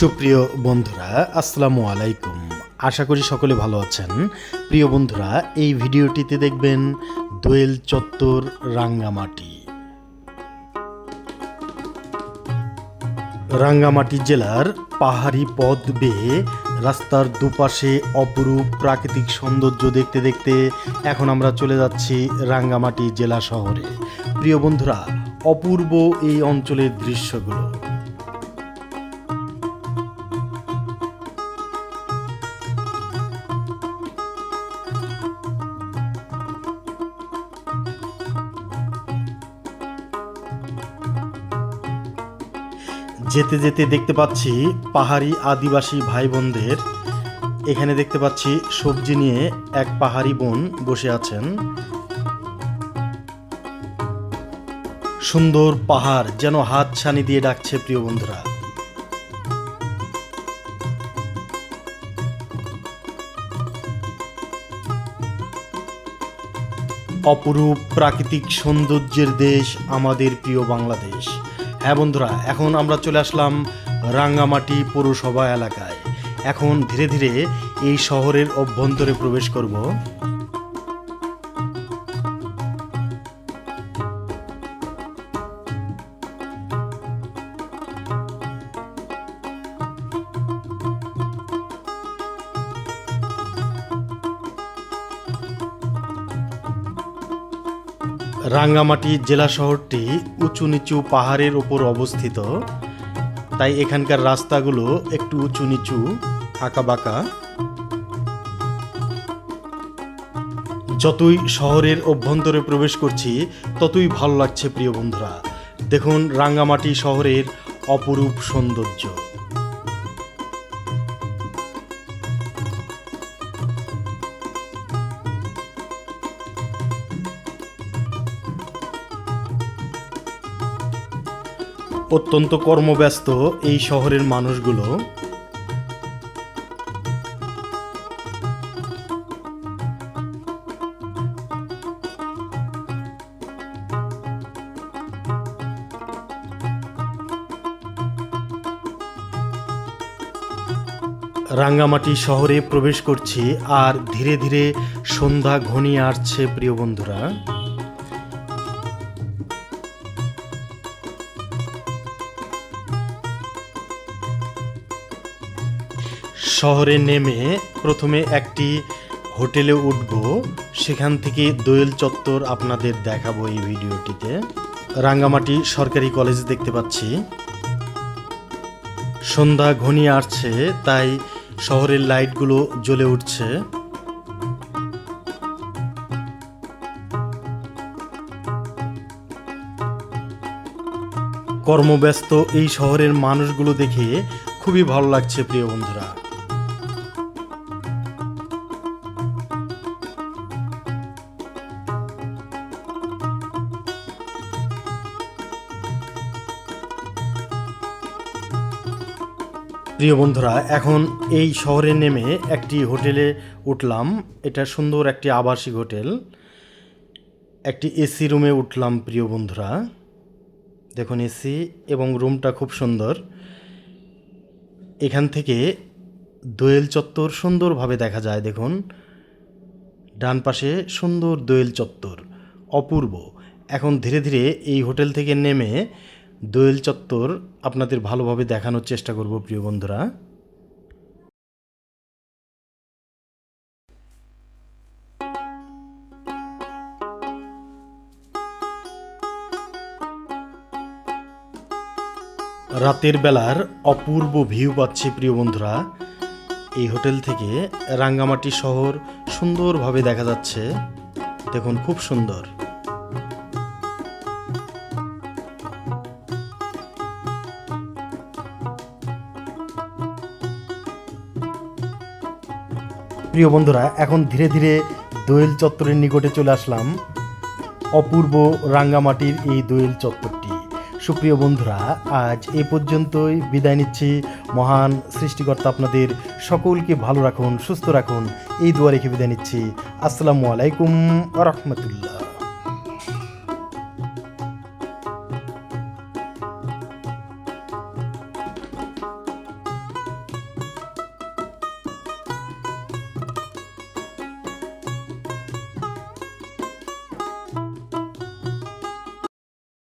সুপ্রিয় বন্ধুরা, আসসালামু আলাইকুম। আশা করি সকলে ভালো আছেন। প্রিয় বন্ধুরা, এই ভিডিওটিতে দেখবেন দোয়েল চত্বর, রাঙ্গামাটি। রাঙ্গামাটি জেলার পাহাড়ি পথ বেয়ে রাস্তার দুপাশে অপরূপ প্রাকৃতিক সৌন্দর্য দেখতে দেখতে এখন আমরা চলে যাচ্ছি রাঙ্গামাটি জেলা শহরে। প্রিয় বন্ধুরা, অপূর্ব এই অঞ্চলের দৃশ্যগুলো। যেতে যেতে দেখতে পাচ্ছি পাহাড়ি আদিবাসী ভাই বোনদের এখানে দেখতে পাচ্ছি সবজি নিয়ে এক পাহাড়ি বোন বসে আছেন। সুন্দর পাহাড় যেন হাত ছানি দিয়ে ডাকছে প্রিয় বন্ধুরা। অপরূপ প্রাকৃতিক সৌন্দর্যের দেশ আমাদের প্রিয় বাংলাদেশ। হ্যাঁ বন্ধুরা, এখন আমরা চলে আসলাম রাঙ্গামাটি পৌরসভা এলাকায়। এখন ধীরে ধীরে এই শহরের অভ্যন্তরে প্রবেশ করব। রাঙ্গামাটি জেলা শহরটি উঁচু নিচু পাহাড়ের ওপর অবস্থিত। তাই এখানকার রাস্তাগুলো একটু উঁচু নিচু আঁকাবাঁকা। যতই শহরের অভ্যন্তরে প্রবেশ করছি, ততই ভালো লাগছে প্রিয় বন্ধুরা। দেখুন রাঙ্গামাটি শহরের অপরূপ সৌন্দর্য। অত্যন্ত কর্মব্যস্ত এই শহরের মানুষগুলো। রাঙ্গামাটি শহরে প্রবেশ করছি আর ধীরে ধীরে সন্ধ্যা ঘনিয়ে আসছে প্রিয় বন্ধুরা। শহরে নেমে প্রথমে একটি হোটেলে উঠব। সেখান থেকে দোয়েল চত্বর আপনাদের দেখাবো এই ভিডিওটিতে। রাঙ্গামাটি সরকারি কলেজ দেখতে পাচ্ছি। সন্ধ্যা ঘনিয়ে আসছে, তাই শহরের লাইটগুলো জ্বলে উঠছে। কর্মব্যস্ত এই শহরের মানুষগুলো দেখে খুবই ভালো লাগছে, প্রিয় বন্ধুরা। প্রিয় বন্ধুরা, এখন এই শহরে নেমে একটি হোটেলে উঠলাম। এটা সুন্দর একটি আবাসিক হোটেল। একটি এসি রুমে উঠলাম প্রিয় বন্ধুরা। দেখুন এসি এবং রুমটা খুব সুন্দর। এখান থেকে দোয়েল চত্বর সুন্দরভাবে দেখা যায়, দেখুন। ডান পাশে সুন্দর দোয়েল চত্বর, অপূর্ব। এখন ধীরে ধীরে এই হোটেল থেকে নেমে দোয়েল চত্বর আপনাদের ভালোভাবে দেখানোর চেষ্টা করব, প্রিয় বন্ধুরা। রাতের বেলার অপূর্ব ভিউ পাচ্ছি, প্রিয় বন্ধুরা। এই হোটেল থেকে রাঙ্গামাটি শহর সুন্দরভাবে দেখা যাচ্ছে। দেখুন, খুব সুন্দর। প্রিয় বন্ধুরা, এখন ধীরে ধীরে দোয়েল চত্বরের নিকটে চলে আসলাম অপূর্ব রাঙ্গামাটির এই দোয়েল চত্বরটি। সুপ্রিয় বন্ধুরা, আজ এ পর্যন্তই বিদায় নিচ্ছি। মহান সৃষ্টিকর্তা আপনাদের সকলকে ভালো রাখুন, সুস্থ রাখুন। এই দোয়া রেখে বিদায় নিচ্ছি। আসসালামু আলাইকুম রহমতুল্লাহ।